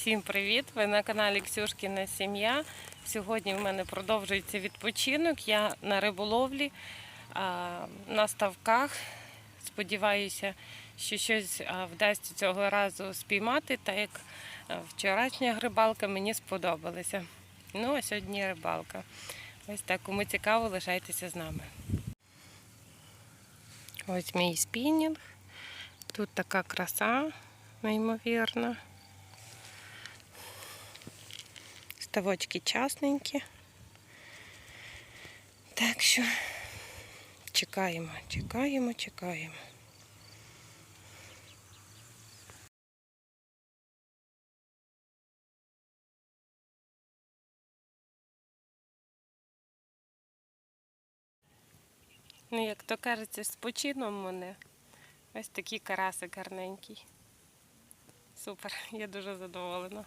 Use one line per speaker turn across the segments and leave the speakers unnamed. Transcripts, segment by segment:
Всім привіт! Ви на каналі Ксюшкіна Сім'я. Сьогодні в мене продовжується відпочинок. Я на риболовлі на ставках. Сподіваюся, що щось вдасться цього разу спіймати, так як вчорашня рибалка мені сподобалася. Ну, а сьогодні рибалка. Ось так, кому цікаво, лишайтеся з нами. Ось мій спінінг. Тут така краса, неймовірна. Ставочки часненькі. Так що чекаємо, чекаємо, чекаємо. Ну, як то кажеться, з почином мене. Ось такий карасик гарненький. Супер, я дуже задоволена.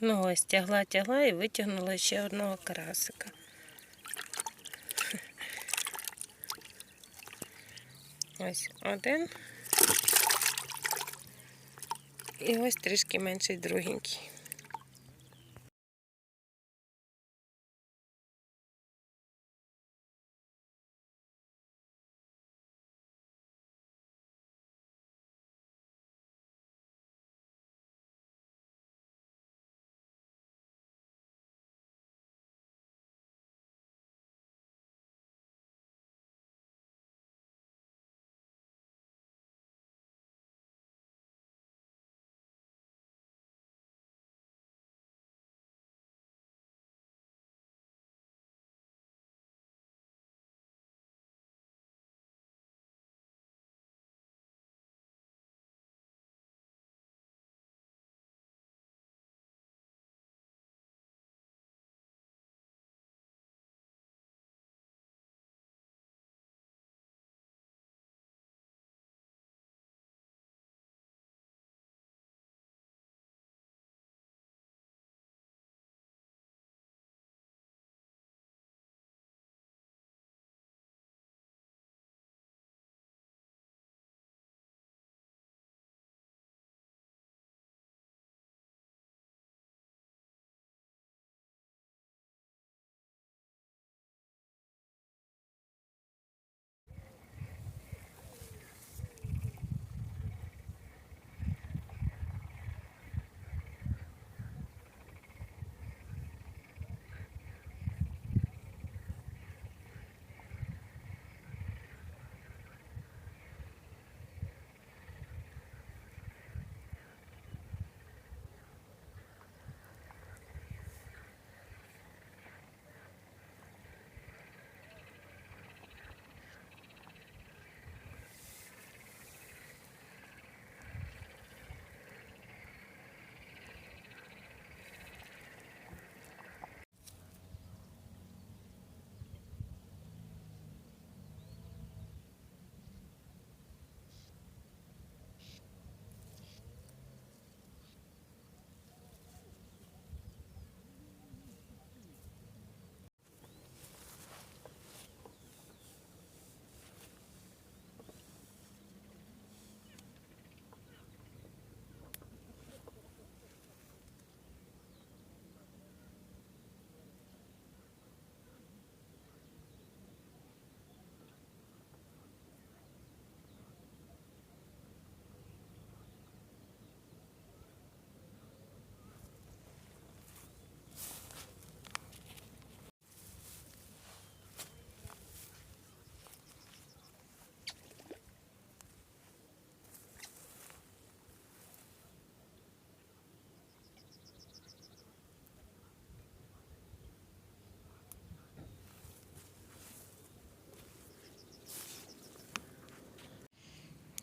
Ну ось тягла, тягла і витягнула ще одного карасика. Ось один. І ось трішки менший другенький.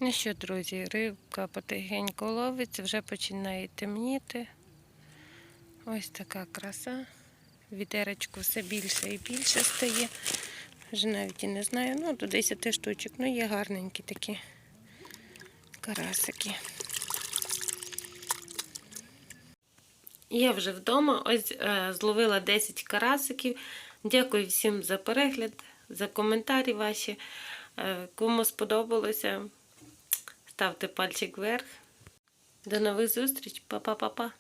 Ну що, друзі, рибка потихеньку ловиться, вже починає темніти. Ось така краса. Вітеречку все більше і більше стає. Вже навіть і не знаю, ну до 10 штучок. Ну, є гарненькі такі карасики. Я вже вдома, ось е, зловила 10 карасиків. Дякую всім за перегляд, за коментарі ваші. Е, кому сподобалося, ставте пальчик вверх. До нових зустріч, Па-па-па-па.